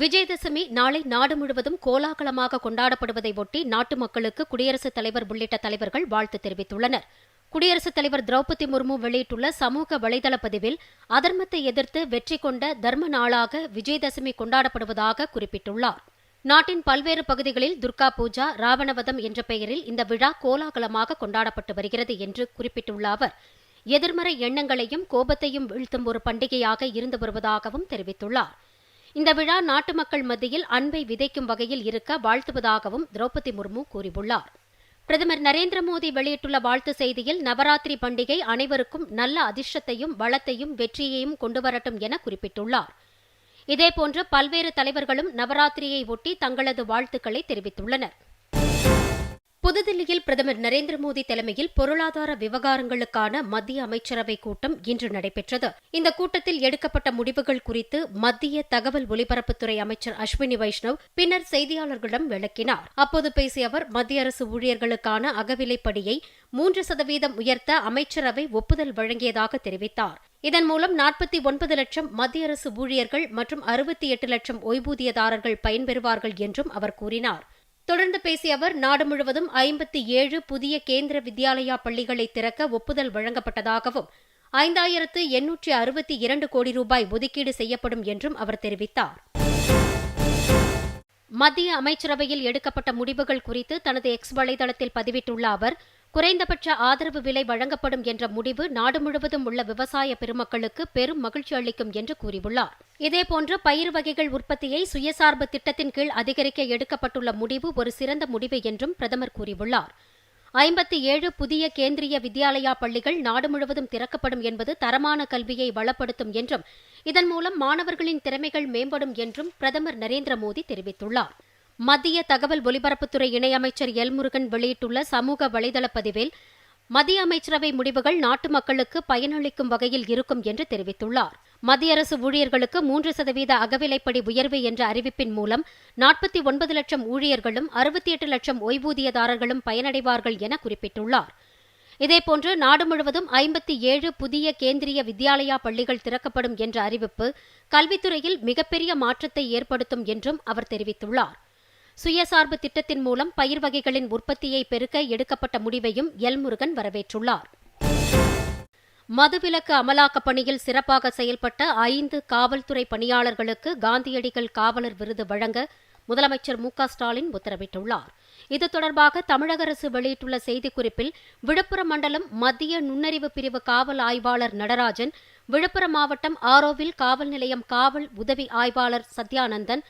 விஜயதசமி நாளை நாடு முழுவதும் கோலாகலமாக கொண்டாடப்படுவதை ஒட்டி நாட்டு மக்களுக்கு குடியரசுத் தலைவர் உள்ளிட்ட தலைவர்கள் வாழ்த்து தெரிவித்துள்ளனர். குடியரசுத் தலைவர் திரௌபதி முர்மு வெளியிட்டுள்ள சமூக வலைதள பதிவில் அதர்மத்தை எதிர்த்து வெற்றி கொண்ட தர்ம நாளாக விஜயதசமி கொண்டாடப்படுவதாக குறிப்பிட்டுள்ளார். நாட்டின் பல்வேறு பகுதிகளில் துர்கா பூஜா ராவணவதம் என்ற பெயரில் இந்த விழா கோலாகலமாக கொண்டாடப்பட்டு வருகிறது என்று குறிப்பிட்டுள்ள அவர் எதிர்மறை எண்ணங்களையும் கோபத்தையும் வீழ்த்தும் ஒரு பண்டிகையாக இருந்து வருவதாகவும் தெரிவித்துள்ளார். இந்த விழா நாட்டு மக்கள் மத்தியில் அன்பை விதைக்கும் வகையில் இருக்க வாழ்த்துவதாகவும் திரௌபதி முர்மு கூறியுள்ளார். பிரதமர் நரேந்திர மோடி வெளியிட்டுள்ள வாழ்த்து செய்தியில் நவராத்திரி பண்டிகை அனைவருக்கும் நல்ல அதிர்ஷ்டத்தையும் வளத்தையும் வெற்றியையும் கொண்டுவரட்டும் என குறிப்பிட்டுள்ளார். இதேபோன்று பல்வேறு தலைவர்களும் நவராத்திரியை ஒட்டி தங்களது வாழ்த்துக்களை தெரிவித்துள்ளனர். புதுதில்லியில் பிரதமர் நரேந்திர மோடி தலைமையில் பொருளாதார விவகாரங்களுக்கான மத்திய அமைச்சரவை கூட்டம் இன்று நடைபெற்றது. இந்த கூட்டத்தில் எடுக்கப்பட்ட முடிவுகள் குறித்து மத்திய தகவல் ஒலிபரப்புத்துறை அமைச்சர் அஸ்வினி வைஷ்ணவ் பின்னர் செய்தியாளர்களிடம் விளக்கினார். அப்போது பேசிய அவர் மத்திய அரசு ஊழியர்களுக்கான அகவிலைப்படியை மூன்று சதவீதம் உயர்த்த அமைச்சரவை ஒப்புதல் வழங்கியதாக தெரிவித்தார். இதன் மூலம் நாற்பத்தி ஒன்பது லட்சம் மத்திய அரசு ஊழியர்கள் மற்றும் அறுபத்தி எட்டு லட்சம் ஓய்வூதியதாரர்கள் பயன்பெறுவார்கள் என்றும் அவர் கூறினார். தொடர்ந்து பேசிய அவர் நாடு முழுவதும் ஐம்பத்தி ஏழு புதிய கேந்திர வித்யாலயா பள்ளிகளை திறக்க ஒப்புதல் வழங்கப்பட்டதாகவும் ஐந்தாயிரத்து எண்ணூற்றி அறுபத்தி இரண்டு கோடி ரூபாய் ஒதுக்கீடு செய்யப்படும் என்றும் அவர் தெரிவித்தார். மத்திய அமைச்சரவையில் எடுக்கப்பட்ட முடிவுகள் குறித்து தனது எக்ஸ் வலைதளத்தில் பதிவிட்டுள்ள அவர் குறைந்தபட்ச ஆதரவு விலை வழங்கப்படும் என்ற முடிவு நாடு முழுவதும் உள்ள விவசாய பெருமக்களுக்கு பெரும் மகிழ்ச்சி அளிக்கும் என்று கூறியுள்ளார். இதேபோன்று பயிர் வகைகள் உற்பத்தியை சுயசார்பு திட்டத்தின் கீழ் அதிகரிக்க எடுக்கப்பட்டுள்ள முடிவு ஒரு சிறந்த முடிவு என்றும் பிரதமர் கூறியுள்ளார். ஐம்பத்தி ஏழு புதிய கேந்திரிய வித்யாலயா பள்ளிகள் நாடு முழுவதும் திறக்கப்படும் என்பது தரமான கல்வியை வளப்படுத்தும் என்றும் இதன் மூலம் மாணவர்களின் திறமைகள் மேம்படும் என்றும் பிரதமர் நரேந்திர மோடி தெரிவித்துள்ளார். மத்திய தகவல் ஒலிபரப்புத்துறை இணையமைச்சர் எல் முருகன் வெளியிட்டுள்ள சமூக வலைதள பதிவில் மத்திய அமைச்சரவை முடிவுகள் நாட்டு மக்களுக்கு பயனளிக்கும் வகையில் இருக்கும் என்று தெரிவித்துள்ளார். மத்திய அரசு ஊழியர்களுக்கு மூன்று சதவீத அகவிலைப்படி உயர்வு என்ற அறிவிப்பின் மூலம் நாற்பத்தி ஒன்பது லட்சம் ஊழியர்களும் அறுபத்தி எட்டு லட்சம் ஓய்வூதியதாரர்களும் பயனடைவார்கள் என குறிப்பிட்டுள்ளார். இதேபோன்று நாடு முழுவதும் ஐம்பத்தி ஏழு புதிய கேந்திரிய வித்யாலயா பள்ளிகள் திறக்கப்படும் என்ற அறிவிப்பு கல்வித்துறையில் மிகப்பெரிய மாற்றத்தை ஏற்படுத்தும் என்றும் அவர் தெரிவித்துள்ளார். சுயசார்பு திட்டத்தின் மூலம் பயிர் வகைகளின் உற்பத்தியை பெருக்க எடுக்கப்பட்ட முடிவையும் எல்முருகன் வரவேற்றுள்ளார். மதுவிலக்கு அமலாக்கப் பணியில் சிறப்பாக செயல்பட்ட ஐந்து காவல்துறை பணியாளர்களுக்கு காந்தியடிகள் காவலர் விருது வழங்க முதலமைச்சர் மு ஸ்டாலின் உத்தரவிட்டுள்ளார். இது தொடர்பாக தமிழக அரசு வெளியிட்டுள்ள செய்திக்குறிப்பில் விழுப்புரம் மண்டலம் மத்திய நுண்ணறிவு பிரிவு காவல் ஆய்வாளர் நடராஜன் விழுப்புரம் மாவட்டம் ஆரோவில் காவல் நிலையம் காவல் உதவி ஆய்வாளர் சத்யானந்தன்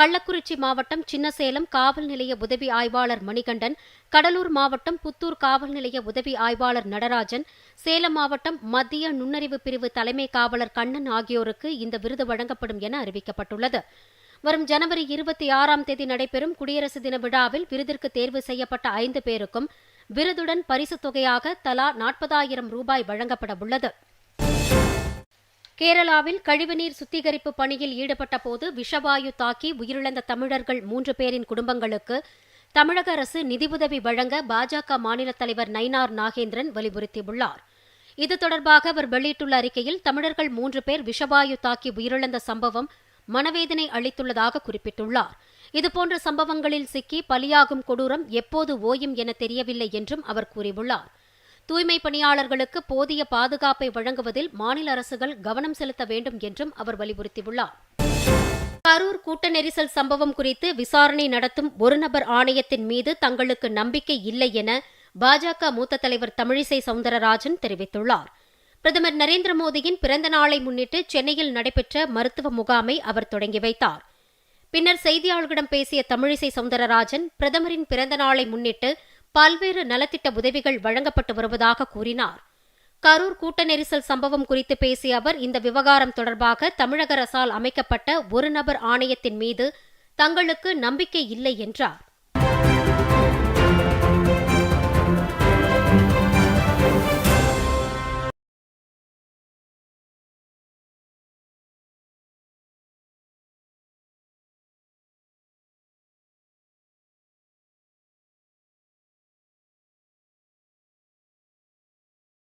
கள்ளக்குறிச்சி மாவட்டம் சின்னசேலம் காவல் நிலைய உதவி ஆய்வாளர் மணிகண்டன் கடலூர் மாவட்டம் புத்தூர் காவல் நிலைய உதவி ஆய்வாளர் நடராஜன் சேலம் மாவட்டம் மத்திய நுண்ணறிவு பிரிவு தலைமை காவலர் கண்ணன் ஆகியோருக்கு இந்த விருது வழங்கப்படும் என அறிவிக்கப்பட்டுள்ளது. வரும் ஜனவரி இருபத்தி ஆறாம் தேதி நடைபெறும் குடியரசு தின விழாவில் விருதிற்கு தேர்வு செய்யப்பட்ட ஐந்து பேருக்கும் விருதுடன் பரிசுத் தொகையாக தலா நாற்பதாயிரம் ரூபாய் வழங்கப்பட உள்ளது கேரளாவில் கழிவுநீர் சுத்திகரிப்பு பணியில் ஈடுபட்ட போது விஷவாயு தாக்கி உயிரிழந்த தமிழர்கள் மூன்று பேரின் குடும்பங்களுக்கு தமிழக அரசு நிதியுதவி வழங்க பாஜக மாநில தலைவர் நயினார் நாகேந்திரன் வலியுறுத்தியுள்ளார். இது தொடர்பாக அவர் வெளியிட்டுள்ள அறிக்கையில் தமிழர்கள் மூன்று பேர் விஷவாயு தாக்கி உயிரிழந்த சம்பவம் மனவேதனை அளித்துள்ளதாக குறிப்பிட்டுள்ளார். இதுபோன்ற சம்பவங்களில் சிக்கி பலியாகும் கொடூரம் எப்போது ஓயும் என தெரியவில்லை என்றும் அவர் கூறியுள்ளார். தூய்மை பணியாளர்களுக்கு போதிய பாதுகாப்பை வழங்குவதில் மாநில அரசுகள் கவனம் செலுத்த வேண்டும் என்றும் அவர் வலியுறுத்தியுள்ளார். கரூர் கூட்ட நெரிசல் சம்பவம் குறித்து விசாரணை நடத்தும் ஒருநபர் ஆணையத்தின் மீது தங்களுக்கு நம்பிக்கை இல்லை என பாஜக மூத்த தலைவர் தமிழிசை சவுந்தரராஜன் தெரிவித்துள்ளார். பிரதமர் நரேந்திர மோடியின் பிறந்த நாளை முன்னிட்டு சென்னையில் நடைபெற்ற மருத்துவ முகாமை அவர் தொடங்கி வைத்தார். பின்னர் செய்தியாளர்களிடம் பேசிய தமிழிசை சவுந்தரராஜன் பிரதமரின் பிறந்த நாளை முன்னிட்டு பல்வேறு நலத்திட்ட உதவிகள் வழங்கப்பட்டு வருவதாக கூறினார். கரூர் கூட்ட நெரிசல் சம்பவம் குறித்து பேசிய அவர் இந்த விவகாரம் தொடர்பாக தமிழக அரசால் அமைக்கப்பட்ட ஒரு நபர் ஆணையத்தின் மீது தங்களுக்கு நம்பிக்கை இல்லை என்றார்.